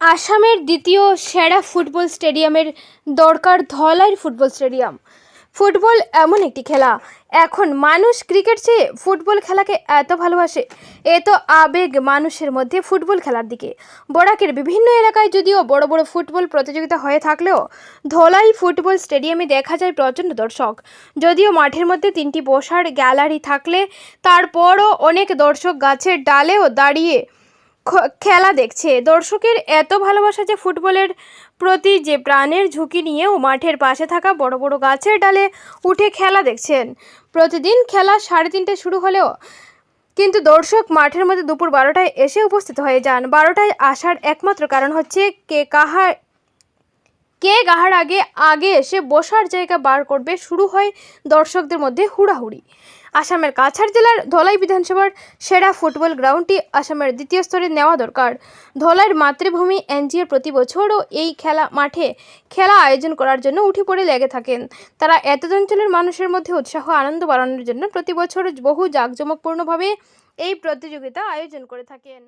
আসামের দ্বিতীয় সেরা ফুটবল স্টেডিয়ামের দরকার ধলাই ফুটবল স্টেডিয়াম। ফুটবল এমন একটি খেলা। এখন মানুষ ক্রিকেট চেয়ে ফুটবল খেলাকে এত ভালোবাসে। এত আবেগ মানুষের মধ্যে ফুটবল খেলার দিকে। বরাকের বিভিন্ন এলাকায় যদিও বড় বড় ফুটবল প্রতিযোগিতা হয়ে থাকলেও ধলাই ফুটবল স্টেডিয়ামে দেখা যায় প্রচণ্ড দর্শক। যদিও মাঠের মধ্যে তিনটি বসার গ্যালারি থাকলে তারপরও অনেক দর্শক গাছের ডালেও দাঁড়িয়ে খেলা দেখছে। দর্শকের এত ভালোবাসা যে ফুটবলের প্রতি যে প্রাণের ঝুঁকি নিয়েও মাঠের পাশে থাকা বড় বড় গাছের ডালে উঠে খেলা দেখছেন। প্রতিদিন খেলা সাড়ে তিনটে শুরু হলেও কিন্তু দর্শক মাঠের মধ্যে দুপুর বারোটায় এসে উপস্থিত হয়ে যান। বারোটায় আসার একমাত্র কারণ হচ্ছে কে কাহার কে গাহার আগে আগে এসে বসার জায়গা বার করবে শুরু হয় দর্শকদের মধ্যে হুড়াহুড়ি। আসামের কাছাড় জেলার ধলাই বিধানসভার সেরা ফুটবল গ্রাউন্ডটি আসামের দ্বিতীয় স্তরে নেওয়া দরকার। ধলাইয়ের মাতৃভূমি এনজিওর প্রতি বছরও এই খেলা মাঠে খেলা আয়োজন করার জন্য উঠে পড়ে লেগে থাকেন। তারা এত অঞ্চলের মানুষের মধ্যে উৎসাহ, আনন্দ বাড়ানোর জন্য প্রতি বছর বহু জাঁকজমকপূর্ণভাবে এই প্রতিযোগিতা আয়োজন করে থাকেন।